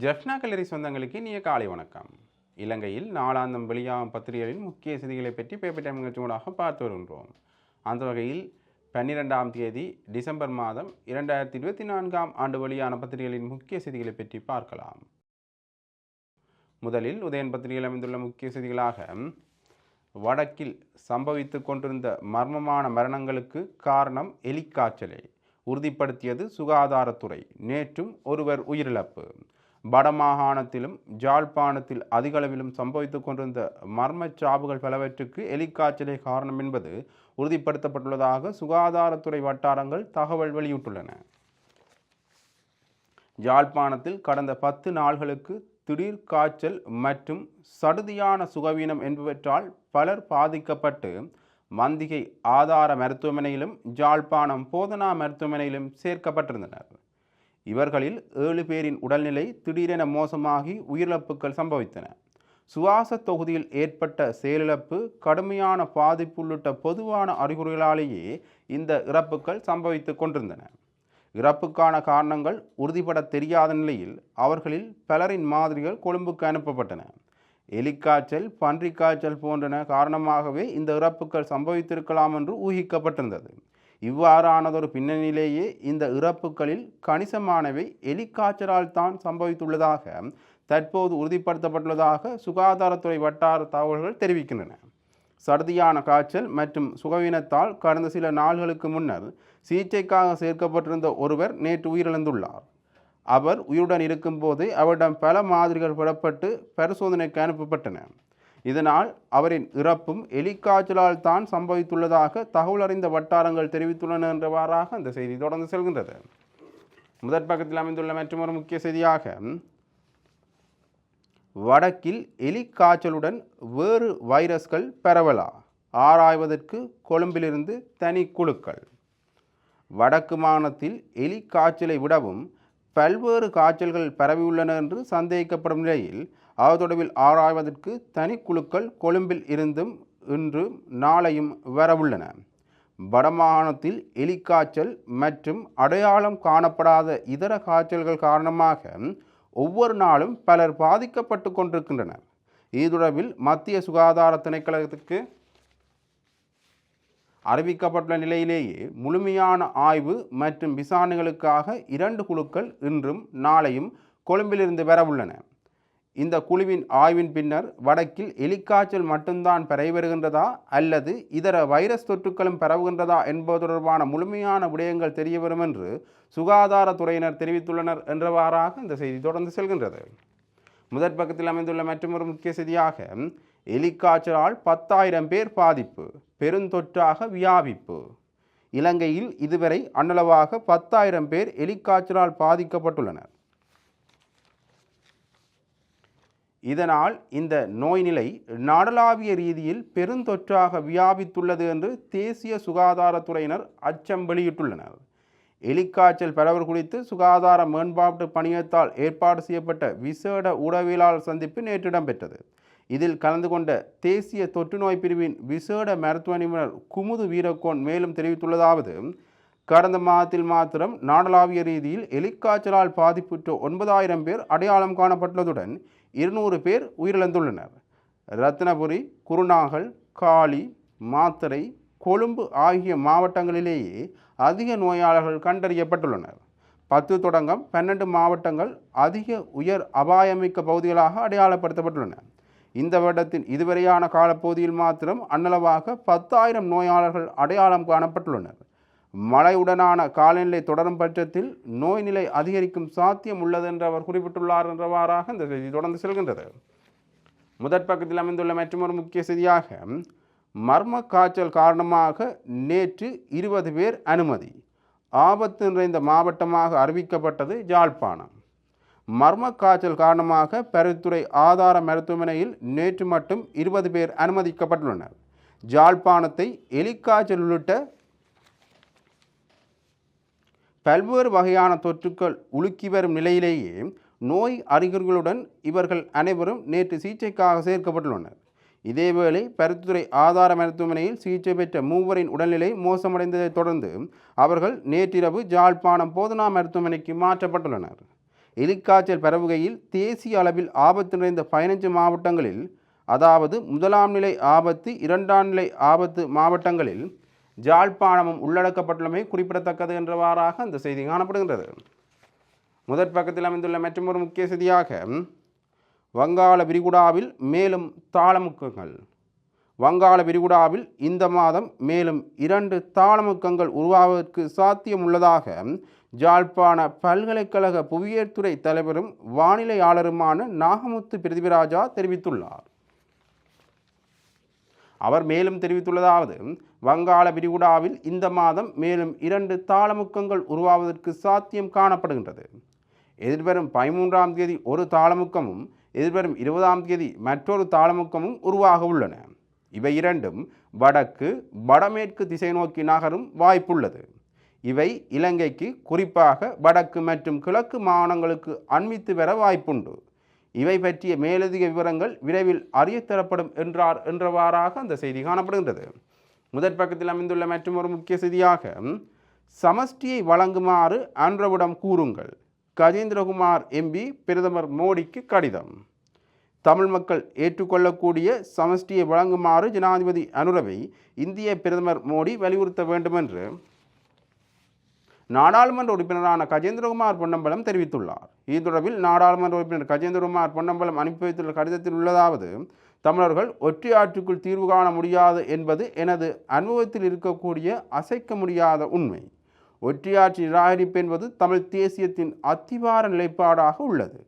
ஜெஃப்னா கல்லரி சொந்தங்களுக்கு இனிய காலை வணக்கம். இலங்கையில் நாளாந்தம் வெளியாகும் பத்திரிகைகளின் முக்கிய செய்திகளை பற்றி பேப்பர் டைம் நிகழ்ச்சியூடாக பார்த்து வருகின்றோம். அந்த வகையில் பன்னிரெண்டாம் தேதி டிசம்பர் மாதம் இரண்டாயிரத்தி இருபத்தி நான்காம் ஆண்டு வெளியான பத்திரிகைகளின் முக்கிய செய்திகளை பற்றி பார்க்கலாம். முதலில் உதயன் பத்திரிகையில் அமைந்துள்ள முக்கிய செய்திகளாக வடக்கில் சம்பவித்துக் கொண்டிருந்த மர்மமான மரணங்களுக்கு காரணம் எலிக்காய்ச்சலை உறுதிப்படுத்தியது சுகாதாரத்துறை. நேற்றும் ஒருவர் உயிரிழப்பு. வடமாகாணத்திலும் ஜாழ்ப்பாணத்தில் அதிகளவிலும் சம்பவித்துக் கொண்டிருந்த மர்மச் சாவுகள் பலவற்றுக்கு எலிக்காய்ச்சலே காரணம் என்பது உறுதிப்படுத்தப்பட்டுள்ளதாக சுகாதாரத்துறை வட்டாரங்கள் தகவல் வெளியிட்டுள்ளன. யாழ்ப்பாணத்தில் கடந்த பத்து நாள்களுக்கு திடீர் காய்ச்சல் மற்றும் சடுதியான சுகவீனம் என்பவற்றால் பலர் பாதிக்கப்பட்டு மந்திகை ஆதார மருத்துவமனையிலும் ஜாழ்ப்பாணம் போதனா மருத்துவமனையிலும் சேர்க்கப்பட்டிருந்தனர். இவர்களில் ஏழு பேரின் உடல்நிலை திடீரென மோசமாகி உயிரிழப்புகள் சம்பவித்தன. சுவாச தொகுதியில் ஏற்பட்ட செயலிழப்பு கடுமையான பாதிப்பு உள்ளிட்ட பொதுவான அறிகுறிகளாலேயே இந்த இறப்புகள் சம்பவித்து கொண்டிருந்தன. இறப்புக்கான காரணங்கள் உறுதிபட தெரியாத நிலையில் அவர்களில் பலரின் மாதிரிகள் கொழும்புக்கு அனுப்பப்பட்டன. எலிக்காய்ச்சல் பன்றிக்காய்ச்சல் போன்றன காரணமாகவே இந்த இறப்புகள் சம்பவித்திருக்கலாம் என்று ஊகிக்கப்பட்டிருந்தது. இவ்வாறானதொரு பின்னணியிலேயே இந்த இறப்புகளில் கணிசமானவை எலிக்காய்ச்சலால் தான் சம்பவித்துள்ளதாக தற்போது உறுதிப்படுத்தப்பட்டுள்ளதாக சுகாதாரத்துறை வட்டார தகவல்கள் தெரிவிக்கின்றன. சர்தியான காய்ச்சல் மற்றும் சுகவீனத்தால் கடந்த சில நாள்களுக்கு முன்னர் சிகிச்சைக்காக சேர்க்கப்பட்டிருந்த ஒருவர் நேற்று உயிரிழந்துள்ளார். அவர் உயிருடன் இருக்கும்போது அவரிடம் பல மாதிரிகள் பெறப்பட்டு பரிசோதனைக்கு அனுப்பப்பட்டன. இதனால் அவரின் இறப்பும் எலிக்காய்ச்சலால் தான் சம்பவித்துள்ளதாக தகவல் அறிந்த வட்டாரங்கள் தெரிவித்துள்ளன என்றவாறாக அந்த செய்தி தொடர்ந்து செல்கின்றது. முதற் பக்கத்தில் அமைந்துள்ள மற்றொரு முக்கிய செய்தியாக வடக்கில் எலிக்காய்ச்சலுடன் வேறு வைரஸ்கள் பரவலா? ஆராய்வதற்கு கொழும்பிலிருந்து தனி குழுக்கள். வடக்கு மாநிலத்தில் எலி காய்ச்சலை விடவும் பல்வேறு காய்ச்சல்கள் பரவியுள்ளன என்று சந்தேகிக்கப்படும் நிலையில் அது தொடர்பில் ஆராய்வதற்கு தனிக்குழுக்கள் கொழும்பில் இருந்தும் இன்று நாளையும் வரவுள்ளன. வடமாகாணத்தில் எலிக்காய்ச்சல் மற்றும் அடையாளம் காணப்படாத இதர காய்ச்சல்கள் காரணமாக ஒவ்வொரு நாளும் பலர் பாதிக்கப்பட்டு கொண்டிருக்கின்றனர். இது தொடர்பில் மத்திய சுகாதார திணைக்களத்துக்கு அறிவிக்கப்பட்டுள்ள நிலையிலேயே முழுமையான ஆய்வு மற்றும் விசாரணைகளுக்காக இரண்டு குழுக்கள் இன்றும் நாளையும் கொழும்பிலிருந்து பெறவுள்ளன இந்த குழுவின் ஆய்வின் பின்னர் வடக்கில் எலிக்காய்ச்சல் மட்டும்தான் பரவி வருகின்றதா அல்லது இதர வைரஸ் தொற்றுக்களும் பரவுகின்றதா என்பது தொடர்பான முழுமையான விடயங்கள் தெரிய வரும் என்று சுகாதாரத்துறையினர் தெரிவித்துள்ளனர் என்றவாறாக இந்த செய்தி தொடர்ந்து செல்கின்றது. முதற் பக்கத்தில் அமைந்துள்ள மற்றொரு முக்கிய செய்தியாக எலிக்காய்ச்சலால் பத்தாயிரம் பேர் பாதிப்பு பெருந்தொற்றாக வியாபிப்பு. இலங்கையில் இதுவரை அன்னளவாக பத்தாயிரம் பேர் எலிக்காய்ச்சலால் பாதிக்கப்பட்டுள்ளனர். இதனால் இந்த நோய் நிலை நாடளாவிய ரீதியில் பெருந்தொற்றாக வியாபித்துள்ளது என்று தேசிய சுகாதாரத்துறையினர் அச்சம் வெளியிட்டுள்ளனர். எலிக்காய்ச்சல் பரவல் குறித்து சுகாதார மேம்பாட்டு பணியத்தால் ஏற்பாடு செய்யப்பட்ட விசேட ஊடகவியலாளர் சந்திப்பு நேற்று இடம்பெற்றது இதில் கலந்து கொண்ட தேசிய தொற்று நோய் பிரிவின் விசேட மருத்துவ நிபுணர் குமுது வீரக்கோன் மேலும் தெரிவித்துள்ளதாவது கடந்த மாதத்தில் மாத்திரம் நாடளாவிய ரீதியில் எலிக்காய்ச்சலால் பாதிப்புற்ற ஒன்பதாயிரம் பேர் அடையாளம் காணப்பட்டுள்ளதுடன் இருநூறு பேர் உயிரிழந்துள்ளனர். ரத்னபுரி குருநாகல் காளி மாத்தரை கொழும்பு ஆகிய மாவட்டங்களிலேயே அதிக நோயாளர்கள் கண்டறியப்பட்டுள்ளனர். பத்து தொடங்கம் பன்னெண்டு மாவட்டங்கள் அதிக உயர் அபாயமிக்க பகுதிகளாக அடையாளப்படுத்தப்பட்டுள்ளன. இந்த வருடத்தின் இதுவரையான காலப்பகுதியில் மாத்திரம் அன்னளவாக பத்தாயிரம் நோயாளர்கள் அடையாளம் காணப்பட்டுள்ளனர். மழையுடனான காலநிலை தொடரும் பட்சத்தில் நோய் நிலை அதிகரிக்கும் சாத்தியம் உள்ளது என்று அவர் குறிப்பிட்டுள்ளார் என்றவாறாக இந்த செய்தி தொடர்ந்து செல்கின்றது. முதற் பக்கத்தில் அமைந்துள்ள மற்றொரு முக்கிய செய்தியாக மர்ம காய்ச்சல் காரணமாக நேற்று இருபது பேர் அனுமதி. ஆபத்து நிறைந்த மாவட்டமாக அறிவிக்கப்பட்டது யாழ்ப்பாணம் மர்ம காய்ச்சல் காரணமாக பருத்துறை ஆதார மருத்துவமனையில் நேற்று மட்டும் இருபது பேர் அனுமதிக்கப்பட்டுள்ளனர். ஜாழ்ப்பாணத்தை எலிக்காய்ச்சல் உள்ளிட்ட பல்வேறு வகையான தொற்றுக்கள் உலுக்கி வரும் நிலையிலேயே நோய் அறிகுறிகளுடன் இவர்கள் அனைவரும் நேற்று சிகிச்சைக்காக சேர்க்கப்பட்டுள்ளனர். இதேவேளை பருத்துறை ஆதார மருத்துவமனையில் சிகிச்சை பெற்ற மூவரின் உடல்நிலை மோசமடைந்ததைத் தொடர்ந்து அவர்கள் நேற்றிரவு ஜாழ்ப்பாணம் போதனா மருத்துவமனைக்கு மாற்றப்பட்டுள்ளனர். எலிக்காய்ச்சல் பரவுகையில் தேசிய அளவில் ஆபத்து நிறைந்த பதினஞ்சு மாவட்டங்களில் அதாவது முதலாம் நிலை ஆபத்து இரண்டாம் நிலை ஆபத்து மாவட்டங்களில் ஜாழ்ப்பாணமும் உள்ளடக்கப்பட்டுள்ளமை குறிப்பிடத்தக்கது என்றவாறாக அந்த செய்தி காணப்படுகின்றது. முதற் பக்கத்தில் அமைந்துள்ள மற்றொரு முக்கிய செய்தியாக வங்காள விரிகுடாவில் மேலும் தாளமுக்கங்கள். வங்காள விரிகுடாவில் இந்த மாதம் மேலும் இரண்டு தாளமுக்கங்கள் உருவாவதற்கு சாத்தியம் உள்ளதாக ஜாழ்ப்பாண பல்கலைக்கழக புவியியல்துறை தலைவரும் வானிலையாளருமான நாகமுத்து பிரிதிவிராஜா தெரிவித்துள்ளார். அவர் மேலும் தெரிவித்துள்ளதாவது வங்காள விரிகுடாவில் இந்த மாதம் மேலும் இரண்டு தாளமுக்கங்கள் உருவாவதற்கு சாத்தியம் காணப்படுகின்றது. எதிர்வரும் பதிமூன்றாம் தேதி ஒரு தாளமுக்கமும் எதிர்வரும் இருபதாம் தேதி மற்றொரு தாளமுக்கமும் உருவாக உள்ளன. இவை இரண்டும் வடக்கு வடமேற்கு திசை நோக்கி நகரும் வாய்ப்புள்ளது. இவை இலங்கைக்கு குறிப்பாக வடக்கு மற்றும் கிழக்கு மாகாணங்களுக்கு அண்மித்து பெற வாய்ப்புண்டு. இவை பற்றிய மேலதிக விவரங்கள் விரைவில் அறியத்தரப்படும் என்றார் என்றவாறாக அந்த செய்தி காணப்படுகின்றது. முதற் பக்கத்தில் அமைந்துள்ள மற்றும் ஒரு முக்கிய செய்தியாக சமஷ்டியை வழங்குமாறு அன்றவிடம் கூறுங்கள். கஜேந்திரகுமார் எம்பி பிரதமர் மோடிக்கு கடிதம். தமிழ் மக்கள் ஏற்றுக்கொள்ளக்கூடிய சமஷ்டியை வழங்குமாறு ஜனாதிபதி அனுரவை இந்திய பிரதமர் மோடி வலியுறுத்த வேண்டும் என்று நாடாளுமன்ற உறுப்பினரான கஜேந்திரகுமார் பொன்னம்பலம் தெரிவித்துள்ளார். இது தொடர்பில் நாடாளுமன்ற உறுப்பினர் கஜேந்திரகுமார் பொன்னம்பலம் அனுப்பி வைத்துள்ள கடிதத்தில் உள்ளதாவது தமிழர்கள் ஒற்றையாற்றுக்குள் தீர்வு காண முடியாது என்பது எனது அனுபவத்தில் இருக்கக்கூடிய அசைக்க முடியாத உண்மை. ஒற்றையாட்சி நிராகரிப்பு என்பது தமிழ் தேசியத்தின் அத்திவார நிலைப்பாடாக உள்ளது.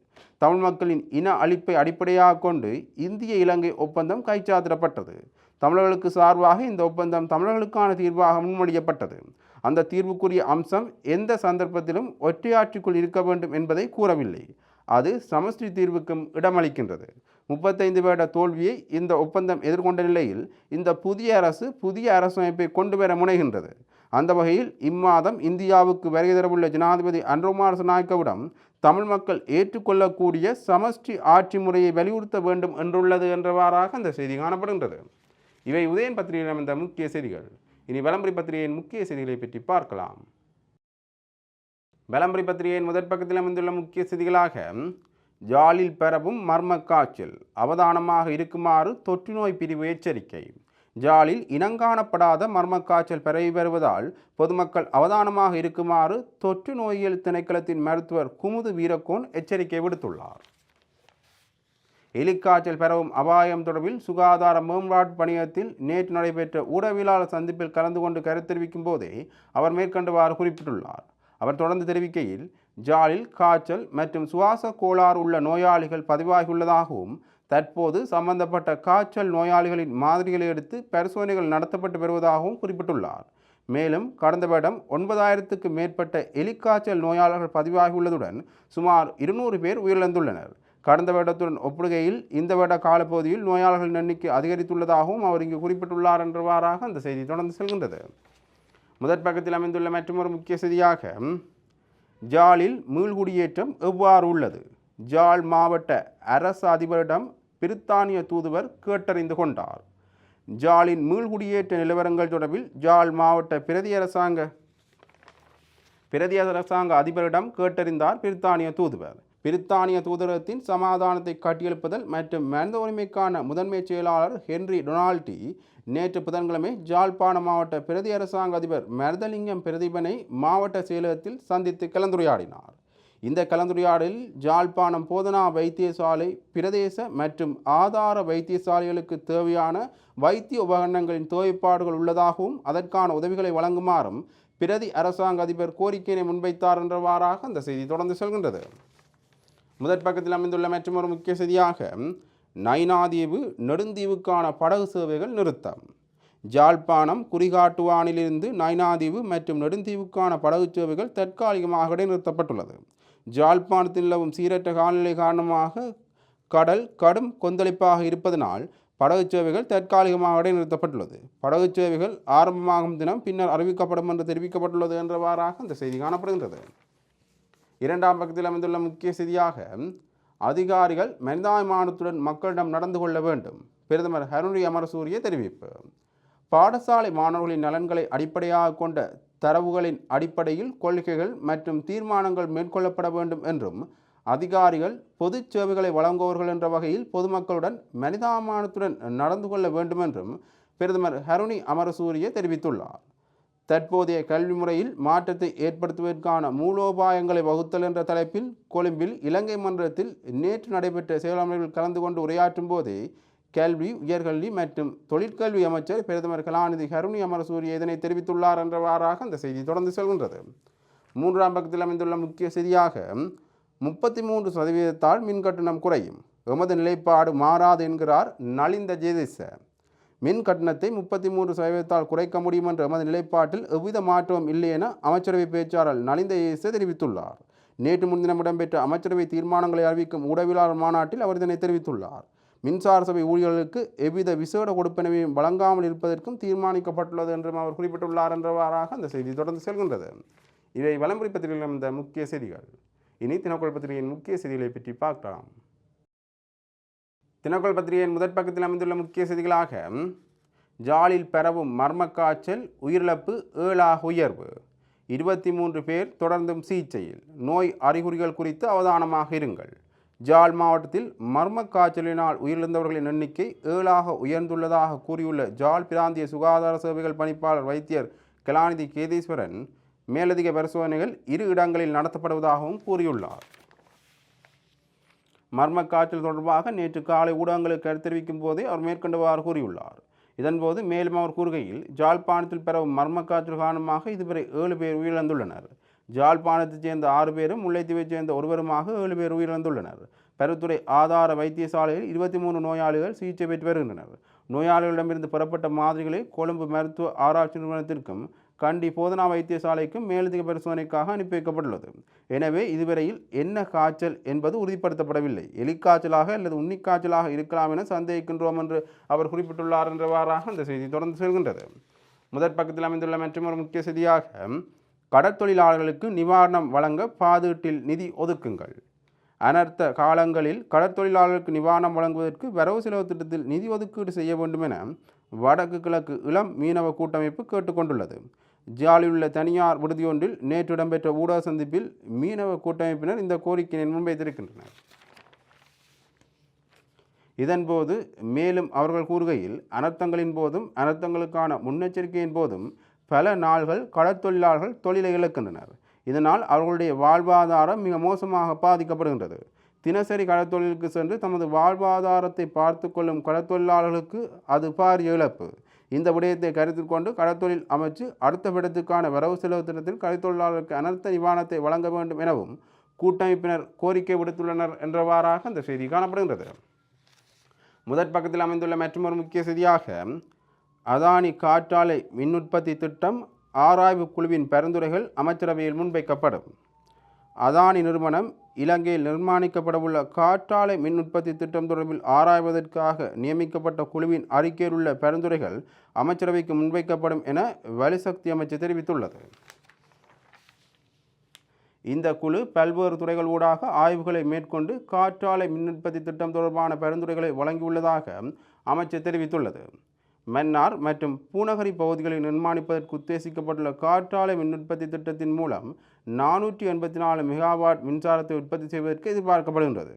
தமிழ் மக்களின் இன அழிப்பை அடிப்படையாக கொண்டு இந்திய இலங்கை ஒப்பந்தம் கைச்சாத்திடப்பட்டது. தமிழர்களுக்கு சார்பாக இந்த ஒப்பந்தம் தமிழர்களுக்கான தீர்வாக முன்மொழியப்பட்டது. அந்த தீர்வுக்குரிய அம்சம் எந்த சந்தர்ப்பத்திலும் ஒற்றையாட்சிக்குள் இருக்க வேண்டும் என்பதை கூறவில்லை. அது சமஷ்டி தீர்வுக்கும் இடமளிக்கின்றது. முப்பத்தைந்து வருட தோல்வியை இந்த ஒப்பந்தம் எதிர்கொண்ட நிலையில் இந்த புதிய அரசு புதிய அரசமைப்பை கொண்டு வர முனைகின்றது. அந்த வகையில் இம்மாதம் இந்தியாவுக்கு வருகை தரவுள்ள ஜனாதிபதி அன்ரோமார் நாயக்கவிடம் தமிழ் மக்கள் ஏற்றுக்கொள்ளக்கூடிய சமஷ்டி ஆட்சி முறையை வலியுறுத்த வேண்டும் என்றுள்ளது என்றவாறாக அந்த செய்தி காணப்படுகின்றது. இவை உதயன் பத்திரிகையில் அமைந்த முக்கிய செய்திகள். இனி விளம்பரி பத்திரிகையின் முக்கிய செய்திகளை பற்றி பார்க்கலாம். விளம்பரி பத்திரிகையின் முதற் பக்கத்தில் அமைந்துள்ள முக்கிய செய்திகளாக ஜாலில் பரவும் மர்ம காய்ச்சல் அவதானமாக இருக்குமாறு தொற்றுநோய் பிரிவு எச்சரிக்கை ஜாலில் இனங்காணப்படாத மர்ம காய்ச்சல் பரவி வருவதால் பொதுமக்கள் அவதானமாக இருக்குமாறு தொற்று நோயியல் திணைக்களத்தின் மருத்துவர் குமுது வீரக்கோன் எச்சரிக்கை விடுத்துள்ளார். எலிக்காய்ச்சல் பரவும் அபாயம் தொடர்பில் சுகாதார மேம்பாட்டு பணியத்தில் நேற்று நடைபெற்ற ஊடகவியலாளர் சந்திப்பில் கலந்து கொண்டு கருத்து தெரிவிக்கும் போதே அவர் மேற்கண்டவாறு குறிப்பிட்டுள்ளார். அவர் தொடர்ந்து தெரிவிக்கையில் ஜாலில் காய்ச்சல் மற்றும் சுவாச கோளாறு உள்ள நோயாளிகள் பதிவாகியுள்ளதாகவும் தற்போது சம்பந்தப்பட்ட காய்ச்சல் நோயாளிகளின் மாதிரிகளை எடுத்து பரிசோதனைகள் நடத்தப்பட்டு வருவதாகவும் குறிப்பிட்டுள்ளார். மேலும் கடந்த வருடம் ஒன்பதாயிரத்துக்கு மேற்பட்ட எலிக்காய்ச்சல் நோயாளர்கள் பதிவாகியுள்ளதுடன் சுமார் இருநூறு பேர் உயிரிழந்துள்ளனர். கடந்த வருடத்துடன் ஒப்பிடுகையில் இந்த வருட காலப்பகுதியில் நோயாளர்களின் எண்ணிக்கை அதிகரித்துள்ளதாகவும் அவர் இங்கு குறிப்பிட்டுள்ளார் என்றவாறாக அந்த செய்தி தொடர்ந்து செல்கின்றது. முதற் பக்கத்தில் அமைந்துள்ள மற்றொரு முக்கிய செய்தியாக ஜாலில் மீள்குடியேற்றம் எவ்வாறு உள்ளது? ஜால் மாவட்ட அரசு அதிபரிடம் பிரித்தானிய தூதுவர் கேட்டறிந்து கொண்டார். ஜாலின் மீள்குடியேற்ற நிலவரங்கள் தொடர்பில் ஜால் மாவட்ட பிரதி அரசாங்க பிரதி அரசாங்க அதிபரிடம் கேட்டறிந்தார் பிரித்தானிய தூதுவர். பிரித்தானிய தூதரகத்தின் சமாதானத்தை கட்டியெழுப்புதல் மற்றும் மனித உரிமைக்கான முதன்மை செயலாளர் ஹென்றி டொனால்டி நேற்று புதன்கிழமை ஜாழ்ப்பாண மாவட்ட பிரதி அரசாங்க அதிபர் மருதலிங்கம் பிரதிபனை மாவட்ட செயலகத்தில் சந்தித்து கலந்துரையாடினார். இந்த கலந்துரையாடலில் ஜாழ்ப்பாணம் போதனா வைத்தியசாலை பிரதேச மற்றும் ஆதார வைத்தியசாலைகளுக்கு தேவையான வைத்திய உபகரணங்களின் தேவைப்பாடுகள் உள்ளதாகவும் அதற்கான உதவிகளை வழங்குமாறும் பிரதி அரசாங்க அதிபர் கோரிக்கையினை முன்வைத்தார் என்றவாறாக அந்த செய்தி தொடர்ந்து செல்கின்றது. முதற் பக்கத்தில் அமைந்துள்ள மற்றொரு முக்கிய செய்தியாக நைனாதீவு நெடுந்தீவுக்கான படகு சேவைகள் நிறுத்தம். ஜாழ்ப்பாணம் குறிகாட்டுவானிலிருந்து நைனாதீவு மற்றும் நெடுந்தீவுக்கான படகு சேவைகள் தற்காலிகமாக நிறுத்தப்பட்டுள்ளது. ஜாழ்ப்பாணத்தில் நிலவும் சீரற்ற காலநிலை காரணமாக கடல் கடும் கொந்தளிப்பாக இருப்பதனால் படகு சேவைகள் தற்காலிகமாக நிறுத்தப்பட்டுள்ளது. படகு சேவைகள் ஆரம்பமாகும் தினம் பின்னர் அறிவிக்கப்படும் என்று தெரிவிக்கப்பட்டுள்ளது என்றவாறாக அந்த செய்தி காணப்படுகின்றது. இரண்டாம் பக்கத்தில் அமைந்துள்ள முக்கிய செய்தியாக அதிகாரிகள் மனிதாபிமானத்துடன் மக்களிடம் நடந்து கொள்ள வேண்டும். பிரதமர் ஹருணி அமரசூரிய தெரிவிப்பு. பாடசாலை மாணவர்களின் நலன்களை அடிப்படையாக கொண்ட தரவுகளின் அடிப்படையில் கொள்கைகள் மற்றும் தீர்மானங்கள் மேற்கொள்ளப்பட வேண்டும் என்றும் அதிகாரிகள் பொது சேவைகளை வழங்குபவர்கள் என்ற வகையில் பொதுமக்களுடன் மனிதாமானத்துடன் நடந்து கொள்ள வேண்டும் என்றும் பிரதமர் ஹருணி அமரசூரிய தெரிவித்துள்ளார். தற்போதைய கல்வி முறையில் மாற்றத்தை ஏற்படுத்துவதற்கான மூலோபாயங்களை வகுத்தல் என்ற தலைப்பில் கொழும்பில் இலங்கை மன்றத்தில் நேற்று நடைபெற்ற செயலாளர்கள் கலந்து கொண்டு உரையாற்றும் போது கல்வி உயர்கல்வி மற்றும் தொழிற்கல்வி அமைச்சர் பிரதமர் கலாநிதி கருணி அமரசூரிய இதனை தெரிவித்துள்ளார் என்றவாறாக அந்த செய்தி தொடர்ந்து செல்கின்றது. மூன்றாம் பக்கத்தில் அமைந்துள்ள முக்கிய செய்தியாக முப்பத்தி மூன்று சதவீதத்தால் மின் கட்டணம் குறையும் எமது நிலைப்பாடு மாறாது என்கிறார் நலிந்த ஜெயதிச. மின் கட்டணத்தை முப்பத்தி மூன்று சதவீதத்தால் குறைக்க முடியும் என்ற எமது நிலைப்பாட்டில் எவ்வித மாற்றமும் இல்லை என அமைச்சரவை பேச்சாளர் நலிந்த இயேசு தெரிவித்துள்ளார். நேற்று முன்தினம் இடம்பெற்ற அமைச்சரவை தீர்மானங்களை அறிவிக்கும் ஊடகவியலாளர் மாநாட்டில் அவர் இதனை தெரிவித்துள்ளார். மின்சார சபை ஊழியர்களுக்கு எவ்வித விசேட கொடுப்பனவையும் வழங்காமல் இருப்பதற்கும் தீர்மானிக்கப்பட்டுள்ளது என்றும் அவர் குறிப்பிட்டுள்ளார் என்றவாறாக அந்த செய்தி தொடர்ந்து செல்கின்றது. இவை வலம்புரி பத்திரிகையில் இந்த முக்கிய செய்திகள். இனி தினக்குள் பத்திரிகையின் முக்கிய செய்திகளை பற்றி பார்க்கலாம். தினக்குள் பத்திரிகையின் முதற் பக்கத்தில் அமைந்துள்ள முக்கிய செய்திகளாக ஜாலில் பரவும் மர்ம காய்ச்சல் உயிரிழப்பு ஏழாக உயர்வு. இருபத்தி மூன்று பேர் தொடர்ந்தும் சிகிச்சையில். நோய் அறிகுறிகள் குறித்து அவதானமாக இருங்கள். ஜாழ் மாவட்டத்தில் மர்ம காய்ச்சலினால் உயிரிழந்தவர்களின் எண்ணிக்கை ஏழாக உயர்ந்துள்ளதாக கூறியுள்ள ஜாழ் பிராந்திய சுகாதார சேவைகள் பணிப்பாளர் வைத்தியர் கலாநிதி கேதீஸ்வரன் மேலதிக பரிசோதனைகள் இரு இடங்களில் நடத்தப்படுவதாகவும் கூறியுள்ளார். மர்ம காய்ச்சல் தொடர்பாக நேற்று காலை ஊடகங்களுக்கு தெரிவிக்கும் போதே அவர் மேற்கொண்டவாறு கூறியுள்ளார். இதன்போது மேலும் அவர் கூறுகையில் ஜாழ்ப்பாணத்தில் பெறவும் மர்ம காய்ச்சல் காரணமாக இதுவரை ஏழு பேர் உயிரிழந்துள்ளனர். ஜாழ்ப்பாணத்தைச் சேர்ந்த ஆறு பேரும் முல்லைத்தீவைச் சேர்ந்த ஒருவருமாக ஏழு பேர் உயிரிழந்துள்ளனர். பெருத்துறை ஆதார வைத்தியசாலையில் இருபத்தி மூணு நோயாளிகள் சிகிச்சை பெற்று வருகின்றனர். நோயாளிகளிடமிருந்து பெறப்பட்ட மாதிரிகளை கொழும்பு மருத்துவ ஆராய்ச்சி நிறுவனத்திற்கும் கண்டி போதனா வைத்தியசாலைக்கும் மேலதிக பரிசோதனைக்காக அனுப்பி வைக்கப்பட்டுள்ளது. எனவே இதுவரையில் என்ன காய்ச்சல் என்பது உறுதிப்படுத்தப்படவில்லை. எலிக்காய்ச்சலாக அல்லது உன்னிக்காய்ச்சலாக இருக்கலாம் என சந்தேகிக்கின்றோம் என்று அவர் குறிப்பிட்டுள்ளார் என்றவாறாக அந்த செய்தி தொடர்ந்து செல்கின்றது. முதற் பக்கத்தில் அமைந்துள்ள மற்றொரு முக்கிய செய்தியாக கடற்தொழிலாளர்களுக்கு நிவாரணம் வழங்க பாதீட்டில் நிதி ஒதுக்குங்கள். அனர்த்த காலங்களில் கடற்தொழிலாளர்களுக்கு நிவாரணம் வழங்குவதற்கு வரவு செலவு திட்டத்தில் நிதி ஒதுக்கீடு செய்ய வேண்டும் என வடக்கு கிழக்கு இளம் மீனவ கூட்டமைப்பு கேட்டுக்கொண்டுள்ளது. ஜாலியுள்ள தனியார் விடுதியொன்றில் நேற்று இடம்பெற்ற ஊடக சந்திப்பில் மீனவ கூட்டமைப்பினர் இந்த கோரிக்கையை முன்வைத்திருக்கின்றனர். இதன்போது மேலும் அவர்கள் கூறுகையில் அனர்த்தங்களின் போதும் அனர்த்தங்களுக்கான முன்னெச்சரிக்கையின் போதும் பல நாள்கள் கடற்தொழிலாளர்கள் தொழிலை இழக்கின்றனர். இதனால் அவர்களுடைய வாழ்வாதாரம் மிக மோசமாக பாதிக்கப்படுகின்றது. தினசரி கடற்தொழிலுக்கு சென்று தமது வாழ்வாதாரத்தை பார்த்து கொள்ளும் கடற்தொழிலாளர்களுக்கு அது பாரிய இழப்பு. இந்த விடயத்தை கருத்தில் கொண்டு கடற்தொழில் அமைச்சு அடுத்த விடத்துக்கான வரவு செலவு திட்டத்தில் கடற்தொழிலாளர்களுக்கு அனர்த்த நிவாரணத்தை வழங்க வேண்டும் எனவும் கூட்டமைப்பினர் கோரிக்கை விடுத்துள்ளனர் என்றவாறாக அந்த செய்தி காணப்படுகின்றது. முதற் பக்கத்தில் அமைந்துள்ள மற்றொரு முக்கிய செய்தியாக அதானி காற்றாலை மின் உற்பத்தி திட்டம் ஆராய்வு குழுவின் பரிந்துரைகள் அமைச்சரவையில் முன்வைக்கப்படும். அதானி நிறுவனம் இலங்கையில் நிர்மாணிக்கப்படவுள்ள காற்றாலை மின் உற்பத்தி திட்டம் தொடர்பில் ஆராய்வதற்காக நியமிக்கப்பட்ட குழுவின் அறிக்கையில் உள்ள பரிந்துரைகள் அமைச்சரவைக்கு முன்வைக்கப்படும் என வலிசக்தி அமைச்சர் தெரிவித்துள்ளது. இந்த குழு பல்வேறு துறைகள் ஊடாக ஆய்வுகளை மேற்கொண்டு காற்றாலை மின் உற்பத்தி திட்டம் தொடர்பான பரிந்துரைகளை வழங்கியுள்ளதாக அமைச்சர் தெரிவித்துள்ளது. மன்னார் மற்றும் பூநகரி பகுதிகளில் நிர்மாணிப்பதற்கு உத்தேசிக்கப்பட்டுள்ள காற்றாலை மின் உற்பத்தி திட்டத்தின் மூலம் நானூற்றி எண்பத்தி நாலு மெகாவாட் மின்சாரத்தை உற்பத்தி செய்வதற்கு எதிர்பார்க்கப்படுகின்றது.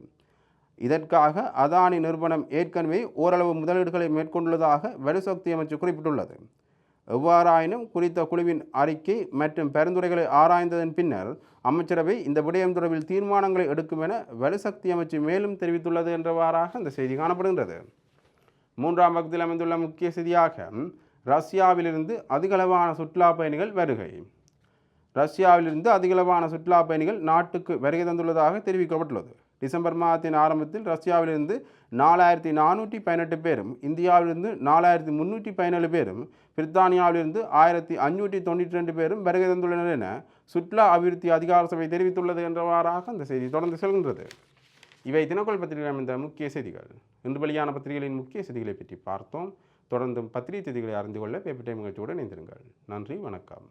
இதற்காக அதானி நிறுவனம் ஏற்கனவே ஓரளவு முதலீடுகளை மேற்கொண்டுள்ளதாக வலுசக்தி அமைச்சு குறிப்பிட்டுள்ளது. எவ்வாறாயினும் குறித்த குழுவின் அறிக்கை மற்றும் பரிந்துரைகளை ஆராய்ந்ததன் பின்னர் அமைச்சரவை இந்த விடயம் தொடர்பில் தீர்மானங்களை எடுக்கும் என வலுசக்தி அமைச்சு மேலும் தெரிவித்துள்ளது என்றவாறாக இந்த செய்தி காணப்படுகின்றது. மூன்றாம் பகுதியில் அமைந்துள்ள முக்கிய செய்தியாக ரஷ்யாவிலிருந்து அதிகளவான சுற்றுலா பயணிகள் வருகை. ரஷ்யாவிலிருந்து அதிகளவான சுற்றுலா பயணிகள் நாட்டுக்கு வருகை தந்துள்ளதாக தெரிவிக்கப்பட்டுள்ளது. டிசம்பர் மாதத்தின் ஆரம்பத்தில் ரஷ்யாவிலிருந்து நாலாயிரத்தி நானூற்றி பதினெட்டு பேரும் இந்தியாவிலிருந்து நாலாயிரத்தி முந்நூற்றி பதினேழு பேரும் பிரித்தானியாவிலிருந்து ஆயிரத்தி அஞ்சூற்றி தொண்ணூற்றி ரெண்டு பேரும் வருகை தந்துள்ளனர் என சுற்றுலா அபிவிருத்தி அதிகார சபை தெரிவித்துள்ளது என்றவாறாக அந்த செய்தி தொடர்ந்து செல்கின்றது. இவை தினக்கோள் பத்திரிகையில் அமைந்த முக்கிய செய்திகள். இன்று வெளியான பத்திரிகைகளின் முக்கிய செய்திகளை பற்றி பார்த்தோம். தொடர்ந்தும் பத்திரிகை செய்திகளை அறிந்து கொள்ள பேப்பர் டைம் நிகழ்ச்சியுடன் இணைந்திருங்கள். நன்றி வணக்கம்.